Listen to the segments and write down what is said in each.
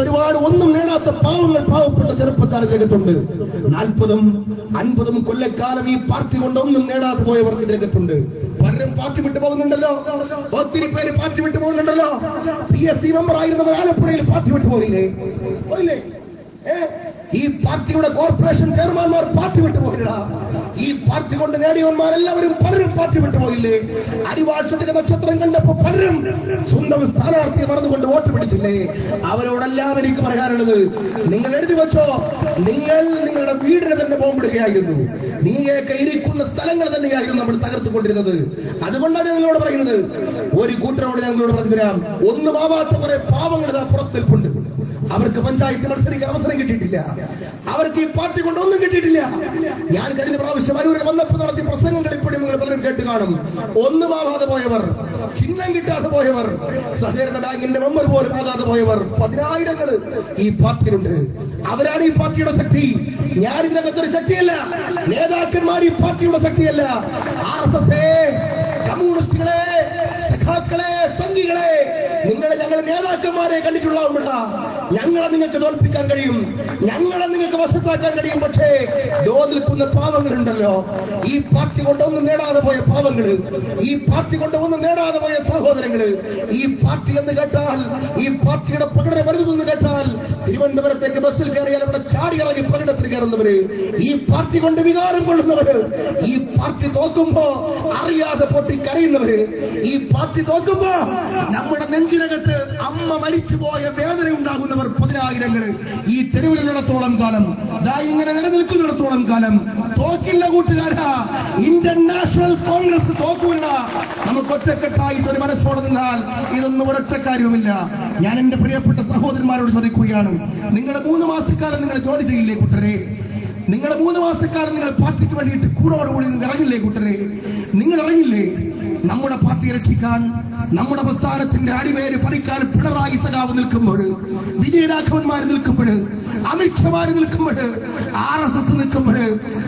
ഒരുപാട് ഒന്നും നേടാത്ത പാവങ്ങൾ പാവപ്പെട്ട ചെറുപ്പക്കാർ രംഗത്തുണ്ട്. നാൽപ്പതും അൻപതും കൊല്ലക്കാലം ഈ പാർട്ടി കൊണ്ട് ഒന്നും നേടാതെ പോയവർ രംഗത്തുണ്ട്. പലരും പാർട്ടി വിട്ടു പോകുന്നുണ്ടല്ലോ. ഒത്തിരി പേര് പാർട്ടി വിട്ടു പോകുന്നുണ്ടല്ലോ. പി എസ് സി മെമ്പർ ആയിരുന്നവർ ആലപ്പുഴയിൽ പാർട്ടി വിട്ടു പോയില്ലേ? പോയില്ലേ? ഈ പാർട്ടിയുടെ കോർപ്പറേഷൻ ചെയർമാൻമാർ പാർട്ടി വിട്ടുപോയില്ല ഈ പാർട്ടി കൊണ്ട് നേടിയവന്മാരെല്ലാവരും പലരും പാർട്ടി വിട്ടുപോയില്ലേ അരിവാഴ്ചത്തിന്റെ നക്ഷത്രം കണ്ടപ്പോ പലരും സ്വന്തം സ്ഥാനാർത്ഥിയെ മറന്നുകൊണ്ട് വോട്ട് പിടിച്ചില്ലേ? അവരോടെല്ലാം എനിക്ക് പറയാനുള്ളത് നിങ്ങൾ എഴുതി വെച്ചോ നിങ്ങൾ നിങ്ങളുടെ വീടിനെ തന്നെ പോകുമ്പിടുകയായിരുന്നു നീയൊക്കെ ഇരിക്കുന്ന സ്ഥലങ്ങൾ തന്നെയായിരുന്നു നമ്മൾ തകർത്തുകൊണ്ടിരുന്നത്. അതുകൊണ്ടാണ് ഞാൻ നിങ്ങളോട് പറയുന്നത് ഒരു കൂട്ടരോട് ഞാൻ നിങ്ങളോട് പറഞ്ഞു തരാം ഒന്നും ആവാത്ത കുറെ പാവങ്ങൾ ഇതാ പുറത്ത് നിൽപ്പുണ്ട് അവർക്ക് പഞ്ചായത്ത് മത്സരിക്കാൻ അവസരം കിട്ടിയിട്ടില്ല. അവർക്ക് ഈ പാർട്ടി കൊണ്ട് ഒന്നും കിട്ടിയിട്ടില്ല. ഞാൻ കഴിഞ്ഞ പ്രാവശ്യം അരൂരിൽ വന്നപ്പോൾ നടത്തിയ പ്രസംഗങ്ങൾ ഇപ്പോഴും നിങ്ങൾ പലരും കേട്ട് കാണും. ഒന്നും ആവാതെ പോയവർ ചിഹ്നം കിട്ടാതെ പോയവർ സഹകരണ ബാങ്കിന്റെ മെമ്പർ പോലും ആകാതെ പോയവർ പതിനായിരങ്ങൾ ഈ പാർട്ടിയിലുണ്ട്. അവരാണ് ഈ പാർട്ടിയുടെ ശക്തി. ഞാൻ ഇതിനകത്തൊരു ശക്തിയല്ല. നേതാക്കന്മാർ ഈ പാർട്ടിയുടെ ശക്തിയല്ല. ആർ എസ് എസ് കമ്മ്യൂണിസ്റ്റുകളെ സഖാക്കളെ സംഘികളെ നിങ്ങൾ ഞങ്ങൾ നേതാക്കന്മാരെ കണ്ടിട്ടുള്ളവണ്ട ഞങ്ങളെ നിങ്ങൾക്ക് തോൽപ്പിക്കാൻ കഴിയും. ഞങ്ങളെ നിങ്ങൾക്ക് വസത്താക്കാൻ കഴിയും. പക്ഷേ നിൽക്കുന്ന പാവങ്ങളുണ്ടല്ലോ. ഈ പാർട്ടി കൊണ്ട് ഒന്നും നേടാതെ പോയ പാവങ്ങൾ ഈ പാർട്ടി കൊണ്ട് ഒന്നും നേടാതെ പോയ സഹോദരങ്ങൾ ഈ പാർട്ടി എന്ന് കേട്ടാൽ ഈ പാർട്ടിയുടെ പ്രകടനം വലുതെന്ന് കേട്ടാൽ തിരുവനന്തപുരത്തേക്ക് ബസ്സിൽ കയറിയാൽ അവിടെ ചാടി ഇറങ്ങി പ്രകടനത്തിന് കയറുന്നവര് ഈ പാർട്ടി കൊണ്ട് വികാരം കൊള്ളുന്നവര് ഈ പാർട്ടി തോക്കുമ്പോ അറിയാതെ പൊട്ടി കരയുന്നവര് ഈ പാർട്ടി തോക്കുമ്പോ നമ്മുടെ നെഞ്ചിനകത്ത് അമ്മ മരിച്ചുപോയ വേദന ഉണ്ടാകുന്നവർ പതിനായിരങ്ങൾ. ഈ തെരുവിലുള്ളിടത്തോളം കാലം. ദാ ഇങ്ങനെ നിലനിൽക്കുന്നിടത്തോളം കാലം. തോക്കില്ല കൂട്ടുകാരാ. ഇന്ത്യൻ നാഷണൽ കോൺഗ്രസ് തോക്കുമില്ല. നമുക്ക് ഒറ്റക്കെട്ടായിട്ട് ഒരു മനസ്സോടെ നിന്നാൽ ഇതൊന്നും ഒരൊറ്റ കാര്യവുമില്ല ഞാൻ എന്റെ പ്രിയപ്പെട്ട സഹോദരന്മാരോട് ചോദിക്കുകയാണ്. നിങ്ങളുടെ മൂന്ന് മാസക്കാലം നിങ്ങൾ ജോലി ചെയ്യില്ലേ കൂട്ടരെ? നിങ്ങളുടെ മൂന്ന് മാസക്കാലം നിങ്ങൾ പാർട്ടിക്ക് വേണ്ടിയിട്ട് കൂടോടുകൂടി നിങ്ങൾ ഇറങ്ങില്ലേ കൂട്ടരെ? നിങ്ങൾ ഇറങ്ങില്ലേ നമ്മുടെ പാർട്ടിയെ രക്ഷിക്കാൻ നമ്മുടെ പ്രസ്ഥാനത്തിന്റെ അടിവേര് പറിക്കാൻ പിണറായി സഖാവ് നിൽക്കുമ്പോൾ വിജയരാഘവന്മാർ നിൽക്കുമ്പോൾ അമിത്ഷമാര് നിൽക്കുമ്പോൾ ആർ എസ് എസ് നിൽക്കുമ്പോൾ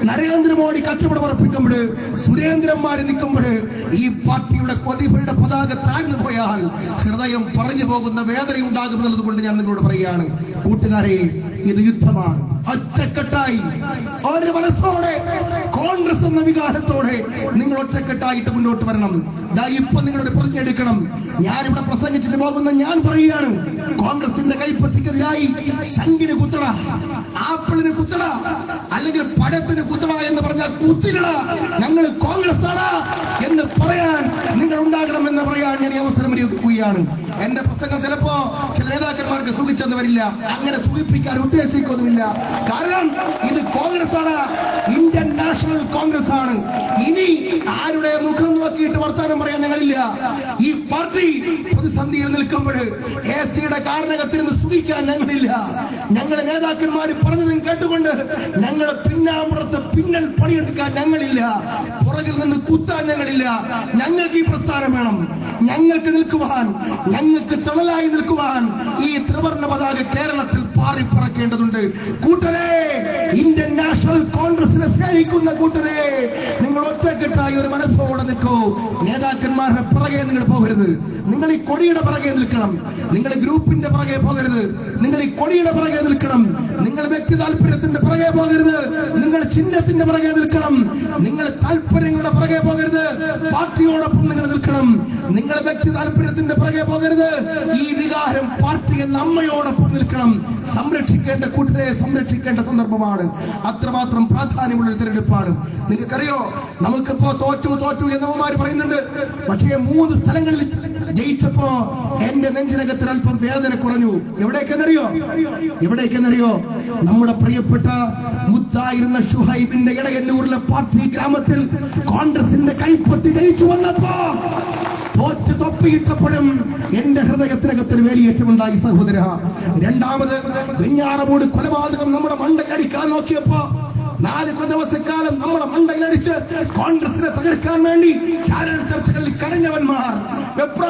നരേന്ദ്രമോദി കച്ചവടം ഉറപ്പിക്കുമ്പോൾ സുരേന്ദ്രന്മാര് നിൽക്കുമ്പോൾ ഈ പാർട്ടിയുടെ കൊടികളുടെ പതാക താഴ്ന്നു പോയാൽ ഹൃദയം പറഞ്ഞു പോകുന്ന വേദന ഉണ്ടാകുമെന്നുള്ളത് കൊണ്ട് ഞാൻ നിങ്ങളോട് പറയുകയാണ്. കൂട്ടുകാരെ ഇത് യുദ്ധമാണ്. ഒറ്റക്കെട്ടായി. ഒരു മനസ്സോടെ കോൺഗ്രസ് എന്ന വികാരത്തോടെ നിങ്ങൾ ഒറ്റക്കെട്ടായിട്ട് മുന്നോട്ട് വരണം. ദാ ഇപ്പൊ നിങ്ങളുടെ പ്രതിജ്ഞ എടുക്കണം ഞാനിവിടെ പ്രസംഗിച്ചിട്ട് പോകുന്ന ഞാൻ പറയുകയാണ് കോൺഗ്രസിന്റെ കൈപ്പത്തിക്കെതിരായി ശങ്കിന് കുത്തട ആപ്പിളിന് കുത്തട അല്ലെങ്കിൽ പഴത്തിന് കുത്തട എന്ന് പറഞ്ഞാൽ കുത്തിലട. ഞങ്ങൾ കോൺഗ്രസ് ആണ് എന്ന് പറയാൻ നിങ്ങൾ ഉണ്ടാകണം എന്ന് പറയാൻ ഞാൻ ഈ അവസരം വിനിയോഗിക്കുകയാണ് എന്റെ പ്രസംഗം ചിലപ്പോ ചില നേതാക്കന്മാർക്ക് സുഖിച്ചെന്ന് വരില്ല അങ്ങനെ സുഖിപ്പിക്കാൻ ഉദ്ദേശിക്കൊന്നുമില്ല. കാരണം ഇത് കോൺഗ്രസ് ആണ് ഇന്ത്യൻ നാഷണൽ കോൺഗ്രസ് ആണ് ഇനി ആരുടെ മുഖം നോക്കിയിട്ട് വർത്താനം പറയാൻ ഞങ്ങളില്ല. ഈ പാർട്ടി പ്രതിസന്ധിയിൽ നിൽക്കുമ്പോൾ എ സിയുടെ കാരണകത്തിരുന്ന് സുഖിക്കാൻ ഞങ്ങളില്ല ഞങ്ങളുടെ നേതാക്കന്മാർ പറഞ്ഞതും കേട്ടുകൊണ്ട് ഞങ്ങൾ പിന്നാമ്പുറത്ത് പിന്നൽ പണിയെടുക്കാൻ ഞങ്ങളില്ല. പുറകിൽ നിന്ന് കുത്താൻ ഞങ്ങളില്ല. ഞങ്ങൾക്ക് ഈ പ്രസ്ഥാനം വേണം. ഞങ്ങൾക്ക് നിൽക്കുവാൻ ഞങ്ങൾക്ക് തണലായി നിൽക്കുവാൻ ഈ ത്രിവർണ പതാക കേരളത്തിൽ പാറിപ്പറക്കേണ്ടതുണ്ട് കൂട്ടരെ ഇന്ത്യൻ നാഷണൽ കോൺഗ്രസിനെ സ്നേഹിക്കുന്ന കൂട്ടരെ നിങ്ങൾ ഒറ്റക്കെട്ടായി ഒരു മനസ്സോടെ നിൽക്കൂ. നേതാക്കന്മാരുടെ പിറകെ നിങ്ങൾ പോകരുത്. നിങ്ങൾ ഈ കൊടിയുടെ പിറകെ നിൽക്കണം. നിങ്ങൾ ഗ്രൂപ്പിന്റെ പിറകെ പോകരുത്. നിങ്ങൾ ഈ കൊടിയുടെ പിറകെ നിൽക്കണം. നിങ്ങൾ വ്യക്തി താല്പര്യത്തിന്റെ പിറകെ പോകരുത്. നിങ്ങൾ ചിഹ്നത്തിന്റെ പിറകെ നിൽക്കണം. നിങ്ങൾ താല്പര്യങ്ങളുടെ പിറകെ പോകരുത്. പാർട്ടിയോടൊപ്പം നിങ്ങൾ നിൽക്കണം. നിങ്ങൾ വ്യക്തി താല്പര്യത്തിന്റെ പുറകെ പോകരുത്. ഈ വികാരം പാർട്ടി എന്ന അമ്മയോടൊപ്പം നിൽക്കണം. സംരക്ഷിക്കേണ്ട കൂട്ടരെ സംരക്ഷിക്കേണ്ട സന്ദർഭമാണ്. അത്രമാത്രം പ്രാധാന്യമുള്ള ഒരു തിരഞ്ഞെടുപ്പാണ്. നിങ്ങൾക്കറിയോ? നമുക്കിപ്പോ തോറ്റു തോറ്റു എന്നവന്മാര് പറയുന്നുണ്ട്. പക്ഷേ മൂന്ന് സ്ഥലങ്ങളിൽ ജയിച്ചപ്പോ എന്റെ നെഞ്ചിനകത്തിൽ അല്പം വേദന കുറഞ്ഞു. എവിടേക്കെന്നറിയോ? എവിടേക്കെന്നറിയോ? നമ്മുടെ പ്രിയപ്പെട്ട മുത്തായിരുന്ന ഷുഹൈബിന്റെ ഇടയന്നൂരിലെ പാർട്ടി ഗ്രാമത്തിൽ കോൺഗ്രസിന്റെ കൈപ്പത്തി ജയിച്ചു വന്നപ്പോ തോറ്റ് തൊപ്പിയിട്ടപ്പോഴും എന്റെ ഹൃദയത്തിനകത്തിന് വേലിയേറ്റമുണ്ടായി സഹോദര. രണ്ടാമത് വെഞ്ഞാറമൂട് കൊലപാതകം നമ്മുടെ മണ്ടക്കടിക്കാൻ നോക്കിയപ്പോ നാല് ദിവസക്കാലം നമ്മളെ മണ്ടയിലടിച്ച് കോൺഗ്രസിനെ തകർക്കാൻ വേണ്ടി ചാനൽ ചർച്ചകളിൽ കരഞ്ഞവന്മാർ. അവന്റെ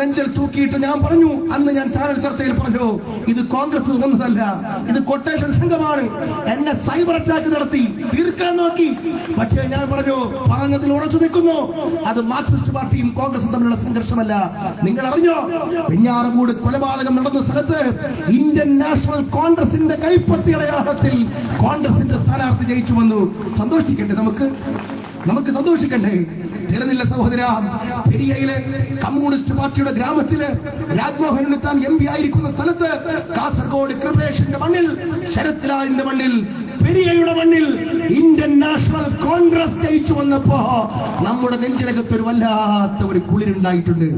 നെഞ്ചിൽ തൂക്കിയിട്ട് ഞാൻ പറഞ്ഞു അന്ന് ഞാൻ ചാനൽ ചർച്ചയിൽ പറഞ്ഞു ഇത് കോൺഗ്രസ് വന്നതല്ല ഇത് കൊട്ടേഷൻ സംഘമാണ്. എന്നെ സൈബർ അറ്റാക്ക് നടത്തി തീർക്കാൻ നോക്കി. പക്ഷേ ഞാൻ പറഞ്ഞു പറഞ്ഞതിൽ ഉറച്ചു നിൽക്കുന്നു. അത് മാർക്സിസ്റ്റ് പാർട്ടിയും കോൺഗ്രസും തമ്മിലുള്ള സംഘർഷമല്ല. നിങ്ങൾ അറിഞ്ഞോ? പിഞ്ഞാറുകൂട് കൊലപാതകം നടന്ന സ്ഥലത്ത് ഇന്ത്യൻ നാഷണൽ കോൺഗ്രസിന്റെ കൈപ്പത്തി അടയാളത്തിൽ കോൺഗ്രസിന്റെ സ്ഥാനാർത്ഥി ജയിച്ചു വന്നു. സന്തോഷിക്കണ്ടേ നമുക്ക്? നമുക്ക് സന്തോഷിക്കണ്ടേ? തീർന്നില്ല സഹോദര. പെരിയയിലെ കമ്മ്യൂണിസ്റ്റ് പാർട്ടിയുടെ ഗ്രാമത്തിൽ രാജ്മോഹൻ താൻ എം പി ആയിരിക്കുന്ന സ്ഥലത്ത് കാസർഗോഡ് കൃപേഷിന്റെ മണ്ണിൽ ശരത് ലാലിന്റെ മണ്ണിൽ പെരിയയുടെ മണ്ണിൽ ഇന്ത്യൻ നാഷണൽ കോൺഗ്രസ് ജയിച്ചു വന്നപ്പോ നമ്മുടെ നെഞ്ചിനകത്ത് ഒരു വല്ലാത്ത ഒരു കുളിരുണ്ടായിട്ടുണ്ട്.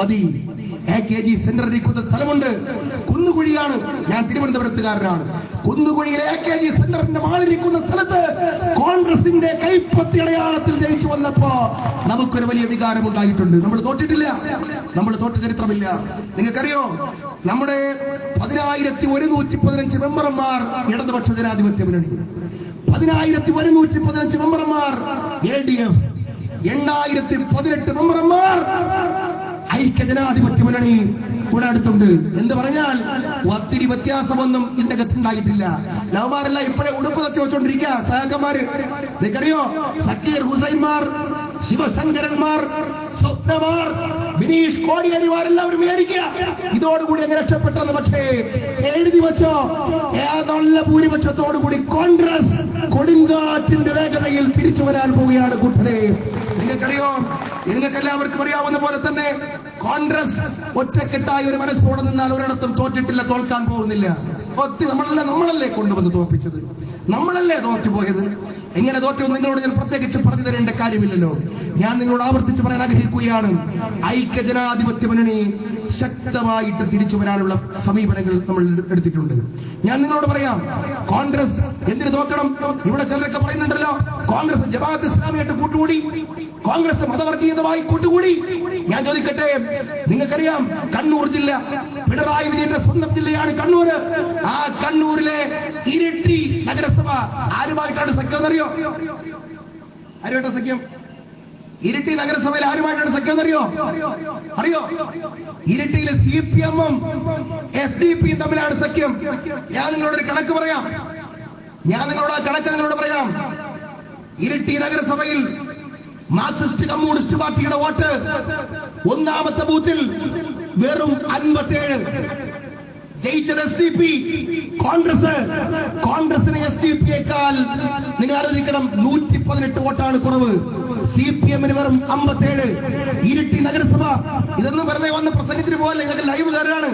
മതി. എ കെ ജി സെന്റർ സ്ഥലമുണ്ട്. കുന്നുകുഴിയാണ്. ഞാൻ തിരുവനന്തപുരത്തുകാരനാണ്. കുന്നുകുഴിയിലെ എ കെ ജി സെന്ററിന്റെ മാളിരിക്കുന്ന സ്ഥലത്ത് കോൺഗ്രസിന്റെ കൈപ്പത്തി അടയാളത്തിൽ ജയിച്ചു വന്നപ്പോ നമുക്കൊരു വലിയ വികാരം ഉണ്ടായിട്ടുണ്ട്. നമ്മൾ തോറ്റിട്ടില്ല. നമ്മൾ തോറ്റ ചരിത്രമില്ല. നിങ്ങൾക്കറിയോ? നമ്മുടെ പതിനായിരത്തി ഒരുന്നൂറ്റി പതിനഞ്ച് മെമ്പർമാർ ഇടതുപക്ഷ ജനാധിപത്യ മുന്നണി. പതിനായിരത്തി ഒരുന്നൂറ്റി പതിനഞ്ച് മെമ്പർമാർ എൽ ഡി എഫ്. എണ്ണായിരത്തി പതിനെട്ട് മെമ്പർമാർ ഐക്യ ജനാധിപത്യ മുന്നണി. കൂടെ അടുത്തുണ്ട്. എന്ന് പറഞ്ഞാൽ ഒത്തിരി വ്യത്യാസമൊന്നും ഇതിന്റെ അകത്തുണ്ടായിട്ടില്ല ലവ്മാരെല്ലാം ഇപ്പോഴേ ഉടുപ്പ് തച്ച് വെച്ചോണ്ടിരിക്കുക സഹകന്മാര് നിനക്കറിയോ? സക്കീർ ഹുസൈൻമാർ ശിവശങ്കരന്മാർ സ്വപ്നമാർ ബിനീഷ് കോടിയേരിമാരെല്ലാവരും വിചാരിക്കുക ഇതോടുകൂടി അങ്ങ് രക്ഷപ്പെട്ടത് പക്ഷേ എഴുതി വെച്ചോ നല്ല ഭൂരിപക്ഷത്തോടുകൂടി കോൺഗ്രസ് കൊടുങ്കാറ്റിന്റെ വേഗതയിൽ തിരിച്ചു വരാൻ പോവുകയാണ് കൂട്ടരെ. നിങ്ങൾക്കറിയോ? നിങ്ങൾക്ക് എല്ലാവർക്കും അറിയാവുന്ന പോലെ തന്നെ കോൺഗ്രസ് ഒറ്റക്കെട്ടായി ഒരു മനസ്സോടെ നിന്നാൽ ഒരിടത്തും തോറ്റിട്ടില്ല തോൽക്കാൻ പോകുന്നില്ല. ഒത്തി നമ്മളല്ലേ നമ്മളല്ലേ കൊണ്ടുവന്ന് തോൽപ്പിച്ചത്? നമ്മളല്ലേ തോറ്റുപോയത്? എങ്ങനെ തോറ്റു നിങ്ങളോട് ഞാൻ പ്രത്യേകിച്ച് പറഞ്ഞു തരേണ്ട കാര്യമില്ലല്ലോ. ഞാൻ നിങ്ങളോട് ആവർത്തിച്ച് പറയാൻ ആഗ്രഹിക്കുകയാണ്. ഐക്യ ജനാധിപത്യ മുന്നണി ശക്തമായിട്ട് തിരിച്ചു വരാനുള്ള സമീപനങ്ങൾ നമ്മൾ എടുത്തിട്ടുണ്ട്. ഞാൻ നിങ്ങളോട് പറയാം കോൺഗ്രസ് എന്തിനു തോക്കണം ഇവിടെ ചിലരൊക്കെ പറയുന്നുണ്ടല്ലോ കോൺഗ്രസ് ജമാഅത്ത് ഇസ്ലാമിയായിട്ട് കൂട്ടുകൂടി കോൺഗ്രസ് മതവർഗീയതമായി കൂട്ടുകൂടി ഞാൻ ചോദിക്കട്ടെ? നിങ്ങൾക്കറിയാം കണ്ണൂർ ജില്ല പിണറായി വിജയന്റെ സ്വന്തം ജില്ലയാണ് കണ്ണൂർ. ആ കണ്ണൂരിലെ ഇരട്ടി നഗരസഭ ആരുമായിട്ടാണ് സഖ്യം എന്നറിയോ? ആരുമായിട്ടാണ് സഖ്യം? ഇരട്ടി നഗരസഭയിൽ ആരുമായിട്ടാണ് സഖ്യം എന്നറിയോ? അറിയോ? ഇരട്ടിയിലെ സി പി എമ്മും എസ് ഡി പിയും തമ്മിലാണ് സഖ്യം. ഞാൻ നിങ്ങളോടൊരു കണക്ക് പറയാം. ഞാൻ നിങ്ങളോട് ആ കണക്ക് നിങ്ങളോട് പറയാം. ഇരട്ടി നഗരസഭയിൽ മാർക്സിസ്റ്റ് കമ്മ്യൂണിസ്റ്റ് പാർട്ടിയുടെ വോട്ട് ഒന്നാമത്തെ ബൂത്തിൽ വെറും അൻപത്തേഴ് ജയിച്ചത് എസ് ഡി പി കോൺഗ്രസ്. കോൺഗ്രസിന് എസ് ഡി പിയേക്കാൾ നിങ്ങൾ ആലോചിക്കണം നൂറ്റി പതിനെട്ട് വോട്ടാണ് കുറവ്. സി പി എമ്മിന് വെറും അമ്പത്തേഴ് ഇരിട്ടി നഗരസഭ ഇതൊന്നും വെറുതെ വന്ന് പ്രസംഗത്തിന് പോകല്ല ഇതൊക്കെ ലൈവ് കയറാണ്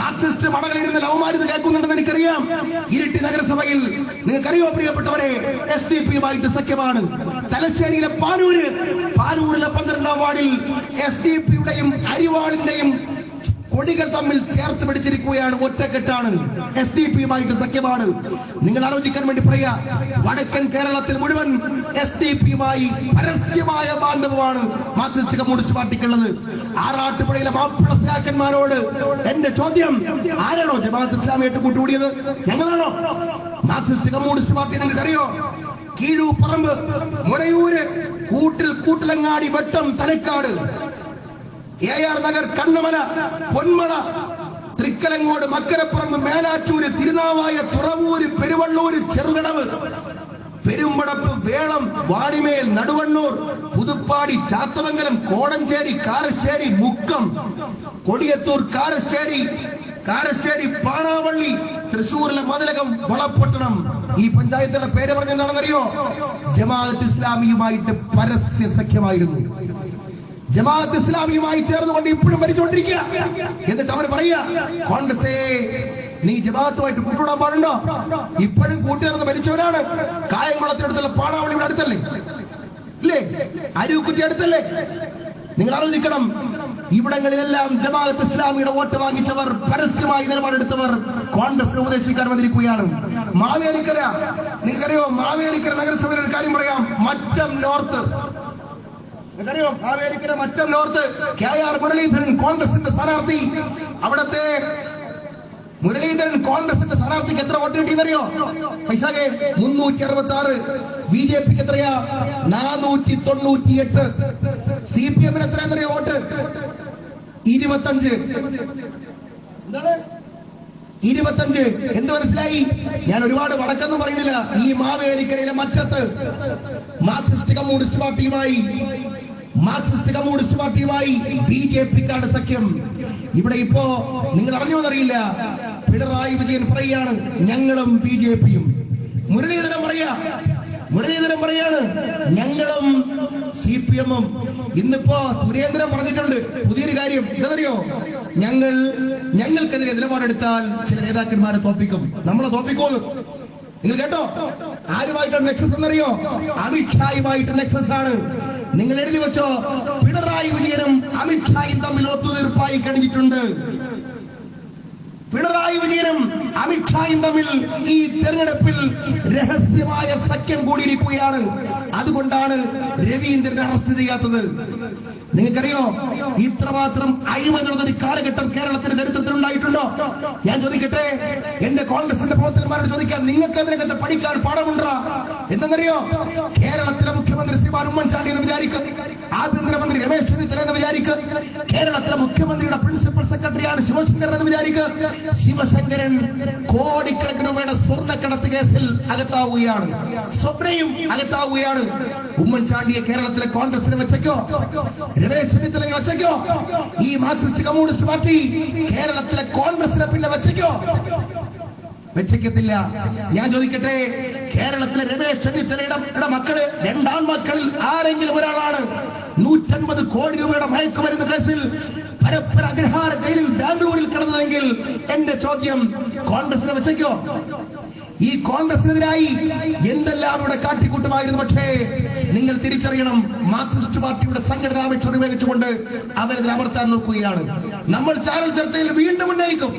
മാർക്സിസ്റ്റ് മടകളിരുന്ന ലവമാരിത് കേൾക്കുന്നുണ്ടെന്ന് എനിക്കറിയാം. ഇരിട്ടി നഗരസഭയിൽ നിങ്ങൾക്കറിയോ പ്രിയപ്പെട്ടവരെ? എസ് ഡി പിയുമായിട്ട് സഖ്യമാണ്. തലശ്ശേരിയിലെ പാനൂര് പാനൂരിലെ പന്ത്രണ്ടാം വാർഡിൽ എസ് ഡി പിയുടെയും അരിവാളിന്റെയും കൊടികൾ തമ്മിൽ ചേർത്ത് പിടിച്ചിരിക്കുകയാണ് ഒറ്റക്കെട്ടാണ്. എസ് ഡി പിയുമായിട്ട് സഖ്യമാണ്. നിങ്ങൾ ആലോചിക്കാൻ വേണ്ടി പറയാ വടക്കൻ കേരളത്തിൽ മുഴുവൻ എസ് ഡി പിയുമായി പരസ്യമായ ബാന്ധവമാണ് മാർക്സിസ്റ്റ് കമ്മ്യൂണിസ്റ്റ് പാർട്ടിക്കുള്ളത്. ആറാട്ടുപുഴയിലെ മാപ്പിള സഹാക്കന്മാരോട് എന്റെ ചോദ്യം ആരാണോ ജമാഅത്ത് ഇസ്ലാമിയായിട്ട് കൂട്ടുകൂടിയത്? ഞങ്ങളാണോ? മാർക്സിസ്റ്റ് കമ്മ്യൂണിസ്റ്റ് പാർട്ടി നിങ്ങൾക്കറിയോ? കീഴൂപ്പറമ്പ് മുരയൂര് കൂട്ടിൽ കൂട്ടിലങ്ങാടി വെട്ടം തലക്കാട്. എ ആർ നഗർ കണ്ണമല പൊന്മള തൃക്കലങ്ങോട് മക്കരപ്പുറം മേലാറ്റൂര് തിരുനാവായ തുറവൂര് പെരുവള്ളൂര് ചെറുകടവ് പെരുമ്പടപ്പ് വേളം വാണിമേൽ നടുവണ്ണൂർ പുതുപ്പാടി ചാത്തമംഗലം കോടഞ്ചേരി കാരശ്ശേരി മുക്കം കൊടിയത്തൂർ കാരശ്ശേരി കാരശ്ശേരി പാണാവള്ളി തൃശൂരിലെ മതിലകം വളപട്ടണം. ഈ പഞ്ചായത്തിന്റെ പേര് പറഞ്ഞെന്താണെന്നറിയോ? ജമാഅത്ത് ഇസ്ലാമിയുമായിട്ട് പരസ്യ സഖ്യമായിരുന്നു ജമാഅത്ത് ഇസ്ലാമിയുമായി ചേർന്നുകൊണ്ട് ഇപ്പോഴും ഭരിച്ചുകൊണ്ടിരിക്കുക. എന്നിട്ട് അവർ പറയുക കോൺഗ്രസേ നീ ജമാഅത്തുമായിട്ട് കൂട്ടുകൂടാൻ പാടുണ്ടോ? ഇപ്പോഴും കൂട്ടുചേർന്ന് മരിച്ചവരാണ് കായംകുളത്തിനടുത്തുള്ള പാണാവളിയുടെ അടുത്തല്ലേ? ഇല്ലേ? അരുക്കുറ്റി അടുത്തല്ലേ? നിങ്ങൾ അറിഞ്ഞിരിക്കണം ഇവിടങ്ങളിലെല്ലാം ജമാഅത്ത് ഇസ്ലാമിയുടെ വോട്ട് വാങ്ങിച്ചവർ പരസ്യമായി നിലപാടെടുത്തവർ കോൺഗ്രസിനെ ഉപദേശിക്കാൻ വന്നിരിക്കുകയാണ്. മാവേലിക്കര നിങ്ങൾക്കറിയോ? മാവേലിക്കര നഗരസഭയുടെ കാര്യം പറയാം. മറ്റം നോർത്ത്. നിങ്ങൾക്കറിയോ Mavelikkara Mattam north K R Muraleedharan കോൺഗ്രസിന്റെ സ്ഥാനാർത്ഥി. അവിടത്തെ മുരളീധരൻ കോൺഗ്രസിന്റെ സ്ഥാനാർത്ഥിക്ക് എത്ര വോട്ട് കിട്ടിയെന്നറിയോ? പൈസാകെ മുന്നൂറ്റി അറുപത്തി ആറ് ബി ജെ പിക്ക് എത്രയാ? നാനൂറ്റി തൊണ്ണൂറ്റി എട്ട് സി പി എമ്മിന് എത്രയാണെന്നറിയോ വോട്ട്? ഇരുപത്തഞ്ച്. എന്താണ്? ഇരുപത്തഞ്ച്. എന്ത് മനസ്സിലായി? ഞാൻ ഒരുപാട് വടക്കെന്നും പറയുന്നില്ല. ഈ മാവേലിക്കരയിലെ മറ്റത്ത് മാർക്സിസ്റ്റ് കമ്മ്യൂണിസ്റ്റ് പാർട്ടിയുമായി മാർക്സിസ്റ്റ് കമ്മ്യൂണിസ്റ്റ് പാർട്ടിയുമായി ബി ജെ പിക്കാണ് സഖ്യം. ഇവിടെ ഇപ്പോ നിങ്ങൾ അറിഞ്ഞോന്നറിയില്ല. പിണറായി വിജയൻ പറയാണ് ഞങ്ങളും ബി ജെ പിയും. മുരളീധരൻ പറയാ മുരളീധരൻ പറയാണ് ഞങ്ങളും സി പി എമ്മും. ഇന്നിപ്പോ സുരേന്ദ്രൻ പറഞ്ഞിട്ടുണ്ട് പുതിയൊരു കാര്യം. ഇതറിയോ ഞങ്ങൾ ഞങ്ങൾക്കെതിരെ നിലപാടെടുത്താൽ ചില നേതാക്കന്മാരെ തോപ്പിക്കും നമ്മളെ തോപ്പിക്കോ നിങ്ങൾ കേട്ടോ? ആരുമായിട്ടാണ് നെക്സസ് എന്നറിയോ? അമിത്ഷായുമായിട്ട് നെക്സസ് ആണ്. നിങ്ങൾ എഴുതി വെച്ചോ പിണറായി വിജയനും അമിത്ഷായും തമ്മിൽ ഒത്തുതീർപ്പായി കഴിഞ്ഞിട്ടുണ്ട്. പിണറായി വിജയനും അമിത്ഷായും തമ്മിൽ ഈ തെരഞ്ഞെടുപ്പിൽ രഹസ്യമായ സഖ്യം കൂടിയിരിക്കുകയാണ്. അതുകൊണ്ടാണ് രവീന്ദ്രൻ അറസ്റ്റ് ചെയ്യാത്തത്. നിങ്ങൾക്കറിയോ ഇത്രമാത്രം അഴിമതി നടന്നൊരു കാലഘട്ടം കേരളത്തിന്റെ ചരിത്രത്തിൽ ഉണ്ടായിട്ടുണ്ടോ? ഞാൻ ചോദിക്കട്ടെ എന്റെ കോൺഗ്രസിന്റെ പ്രവർത്തകന്മാരോട് ചോദിക്കാം നിങ്ങൾക്ക് അതിനകത്ത് പഠിക്കാൻ പാഠമുണ്ടോ? എന്തെന്നറിയോ കേരളത്തിലെ മുഖ്യമന്ത്രി ശ്രീമാൻ ഉമ്മൻചാണ്ടി എന്ന് വിചാരിക്കും ആഭ്യന്തരമന്ത്രി രമേശ് ചെന്നിത്തല എന്ന് വിചാരിക്കും കേരളത്തിലെ മുഖ്യമന്ത്രിയുടെ പ്രിൻസിപ്പൽ സെക്രട്ടറിയാണ് ശിവശങ്കർ എന്ന് വിചാരിക്കുക ശിവശങ്കരൻ കോടിക്കണക്കിന് രൂപയുടെ സ്വർണക്കടത്ത് കേസിൽ അകത്താവുകയാണ്. സ്വപ്നയും അകത്താവുകയാണ്. ഉമ്മൻചാണ്ടിയെ കേരളത്തിലെ കോൺഗ്രസിന് വെച്ചോ രമേശ് ചെന്നിത്തല വെച്ചോ ഈ മാർക്സിസ്റ്റ് കമ്മ്യൂണിസ്റ്റ് പാർട്ടി കേരളത്തിലെ കോൺഗ്രസിനെ പിന്നെ വെച്ചോ വെച്ചിക്കത്തില്ല. ഞാൻ ചോദിക്കട്ടെ കേരളത്തിലെ രമേശ് ചെന്നിത്തലയുടെ യുടെ മക്കൾ രണ്ടാം മക്കളിൽ ആരെങ്കിലും ഒരാളാണ്? നൂറ്റൻപത് കോടി രൂപയുടെ മയക്കുമരുന്ന് കേസിൽ അഗ്രഹാര ജയിലിൽ ബാംഗ്ലൂരിൽ കിടന്നതെങ്കിൽ എന്റെ ചോദ്യം കോൺഗ്രസിനെ വെച്ചേക്കോ? ഈ കോൺഗ്രസിനെതിരായി എന്തെല്ലാം ഇവിടെ കാട്ടിക്കൂട്ടുമായിരുന്നു? പക്ഷേ നിങ്ങൾ തിരിച്ചറിയണം മാർക്സിസ്റ്റ് പാർട്ടിയുടെ സംഘടനാപേക്ഷ ഉപയോഗിച്ചുകൊണ്ട് അവരതിനെ അമർത്താൻ നോക്കുകയാണ്. നമ്മൾ ചാനൽ ചർച്ചയിൽ വീണ്ടും ഉന്നയിക്കും.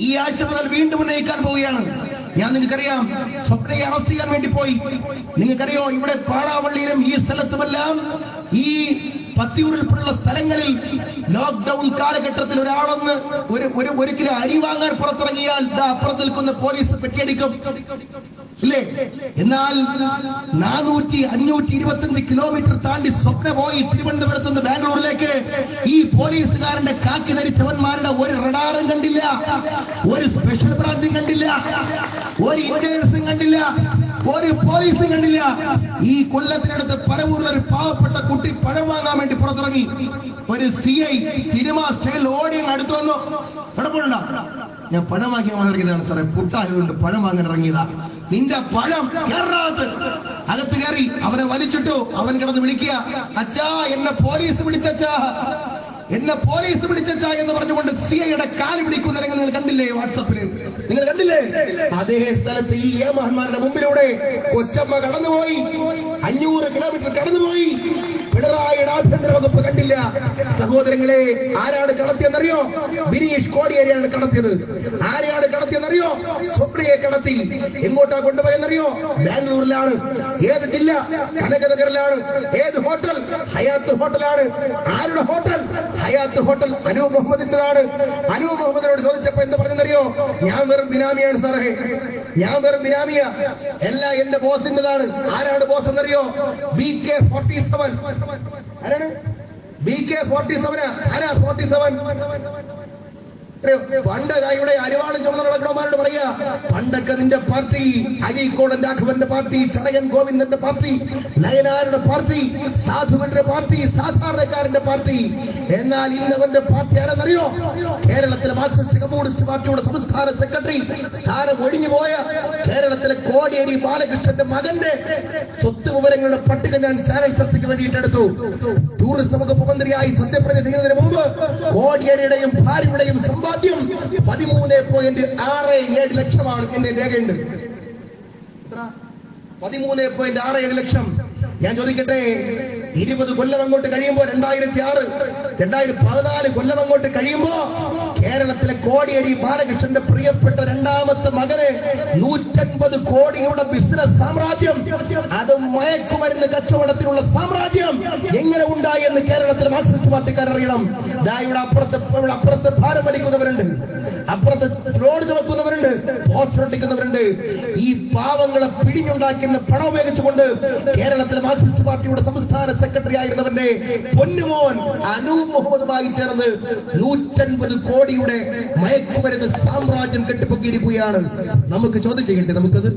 ഈ ആഴ്ച മുതൽ വീണ്ടും ഉന്നയിക്കാൻ പോവുകയാണ്. ഞാൻ നിങ്ങൾക്കറിയാം സ്വപ്നയെ അറസ്റ്റ് ചെയ്യാൻ വേണ്ടി പോയി. നിങ്ങൾക്കറിയോ ഇവിടെ പാളാവള്ളിയിലും ഈ സ്ഥലത്തുമെല്ലാം ഈ പത്തിയൂരിൽപ്പെടുള്ള സ്ഥലങ്ങളിൽ ലോക്ക്ഡൌൺ കാലഘട്ടത്തിൽ ഒരാളൊന്ന് ഒരു ഒരു ഒരു അരി വാങ്ങാൻ പുറത്തിറങ്ങിയാൽ അപ്പുറത്ത് നിൽക്കുന്ന പോലീസ് പെട്ടിയടിക്കും. ഇല്ലേ? എന്നാൽ നാനൂറ്റി അഞ്ഞൂറ്റി ഇരുപത്തിയഞ്ച് കിലോമീറ്റർ താണ്ടി സ്വപ്ന പോയി തിരുവനന്തപുരത്ത് നിന്ന് ബാംഗ്ലൂരിലേക്ക്. ഈ പോലീസുകാരന്റെ കാക്കി ധരിച്ചവന്മാരുടെ ഒരു റഡാറും കണ്ടില്ല. ഒരു സ്പെഷ്യൽ ബ്രാഞ്ചും കണ്ടില്ല. ഒരു ഇന്റലിജൻസും കണ്ടില്ല. ഒരു പോലീസും കണ്ടില്ല. ഈ കൊല്ലത്തിനടുത്ത് പരവൂരിൽ ഒരു പാവപ്പെട്ട കുട്ടി പഴം വാങ്ങാൻ വേണ്ടി പുറത്തിറങ്ങി. ഒരു സി ഐ സിനിമ സ്റ്റൈൽ ഓടി അടുത്ത് വന്നു. കുഴപ്പമുണ്ടോ ഞാൻ പഴം വാങ്ങി സാറേ. പുട്ടായതുകൊണ്ട് പഴം വാങ്ങാൻ ഇറങ്ങിയതാ. നിന്റെ പഴം കയറാത്ത അകത്ത് കയറി അവനെ വലിച്ചിട്ടു. അവൻ കിടന്ന് വിളിക്കുക. അച്ഛാ എന്നെ പോലീസ് പിടിച്ചച്ചാ എന്നെ പോലീസ് വിളിച്ചച്ചാ എന്ന് പറഞ്ഞുകൊണ്ട് സി ഐയുടെ കാൽ പിടിക്കുന്ന നിങ്ങൾ കണ്ടില്ലേ വാട്സപ്പിൽ? നിങ്ങൾ കണ്ടില്ലേ? അതേ സ്ഥലത്ത് ഈ ഏമാന്മാരുടെ മുമ്പിലൂടെ കൊച്ചമ്മ കടന്നുപോയി. അഞ്ഞൂറ് കിലോമീറ്റർ കടന്നുപോയി. പിണറായിയുടെ ആഭ്യന്തര വകുപ്പ് കണ്ടില്ല. സഹോദരങ്ങളെ ആരാണ് കടത്തിയെന്നറിയോ? ബിനീഷ് കോടിയേരിയാണ് കടത്തിയത്. ആരെയാണ് കടത്തിയെന്നറിയോ? സ്വപ്നയെ കടത്തി. എങ്ങോട്ടാ കൊണ്ടുപോയെന്നറിയോ? ബാംഗ്ലൂരിലാണ്. ഏത് ജില്ല? കനകനഗറിലാണ്. ഏത് ഹോട്ടൽ? ഹയാത്ത് ഹോട്ടലാണ്. ആരുടെ ഹോട്ടൽ? ഹയാത്ത് ഹോട്ടൽ അനു മുഹമ്മദിന്റെതാണ് അനു മുഹമ്മദിനോട് ചോദിച്ചപ്പോ എന്ത് പറഞ്ഞെന്നറിയോ? ഞാൻ വെറും ബിനാമിയാണ് സാറേ. ഞാൻ വെറും ബിനാമിയ. എല്ലാം എന്റെ ബോസിന്റെതാണ്. ആരാണ് ബോസ് എന്നറിയോ ബി കെ ഫോർട്ടി സെവൻ ആരാണ് ബി കെ ഫോർട്ടി സെവൻ ആരാ ഫോർട്ടി സെവൻ പണ്ട് ഇവിടെ അരിവാളും ചുമന്ന നടക്കണമാരോട് പറയാ പണ്ടൊക്കെ നിന്റെ പാർട്ടി അരീക്കോടൻ രാഘവന്റെ പാർട്ടി ചടയൻ ഗോവിന്ദന്റെ പാർട്ടി നയനാരുടെ പാർട്ടി സാധുവിന്റെ പാർട്ടി സാധാരണക്കാരന്റെ പാർട്ടി. എന്നാൽ ഇന്നവന്റെ പാർട്ടി ആരെന്നറിയോ? കേരളത്തിലെ മാർക്സിസ്റ്റ് കമ്മ്യൂണിസ്റ്റ് പാർട്ടിയുടെ സംസ്ഥാന സെക്രട്ടറി. സ്ഥാനം ഒഴിഞ്ഞു പോയ കേരളത്തിലെ കോടിയേരി ബാലകൃഷ്ണന്റെ മകന്റെ സ്വത്ത് വിവരങ്ങളുടെ പട്ടിക ഞാൻ ചാനൽ ചർച്ചയ്ക്ക് വേണ്ടിയിട്ട് എടുത്തു. ടൂറിസം വകുപ്പ് മന്ത്രിയായി സത്യപ്രതിജ്ഞ ചെയ്യുന്നതിന് മുമ്പ് കോടിയേരിയുടെയും ഭാര്യയുടെയും സമ്പാദ്യം പതിമൂന്ന് പോയിന്റ് ആറ് ഏഴ് ലക്ഷമാണ് എന്റെ രേഖയുണ്ട്? പതിമൂന്ന് പോയിന്റ് ആറ് ഏഴ് ലക്ഷം. ഞാൻ ചോദിക്കട്ടെ? ഇരുപത് കൊല്ലം അങ്ങോട്ട് കഴിയുമ്പോൾ രണ്ടായിരത്തി ആറ് രണ്ടായിരത്തി പതിനാല് കൊല്ലം അങ്ങോട്ട് കഴിയുമ്പോ കേരളത്തിലെ കോടിയേരി ബാലകൃഷ്ണന്റെ പ്രിയപ്പെട്ട രണ്ടാമത്തെ മകന് നൂറ്റൻപത് കോടിയുടെ ബിസിനസ് സാമ്രാജ്യം അത് മയക്കുമരുന്ന് കച്ചവടത്തിനുള്ള സാമ്രാജ്യം എങ്ങനെ ഉണ്ടായി എന്ന് കേരളത്തിലെ മാർക്സിസ്റ്റ് പാർട്ടിക്കാർ അറിയണം. ദാ ഇവിടെ അപ്പുറത്ത് അപ്പുറത്ത് ഭാരം വലിക്കുന്നവരുണ്ട്. അപ്പുറത്ത് റോഡ് ചുമക്കുന്നവരുണ്ട് പോസ്റ്റർ ഒട്ടിക്കുന്നവരുണ്ട് ഈ പാവങ്ങളെ പിടിഞ്ഞുണ്ടാക്കുന്ന പണം ഉപയോഗിച്ചുകൊണ്ട് കേരളത്തിലെ മാർക്സിസ്റ്റ് പാർട്ടിയുടെ സംസ്ഥാന സെക്രട്ടറി ആയിരുന്നവന്റെ പൊന്നുമോൻ അനൂപ് മുഹമ്മദുമായി ചേർന്ന് നൂറ്റൻപത് കോടിയുടെ മയക്കുമരുന്ന് സാമ്രാജ്യം കെട്ടിപ്പൊക്കിയിരിക്കുകയാണ്. നമുക്ക് ചോദ്യം ചെയ്യട്ടെ നമുക്കത്?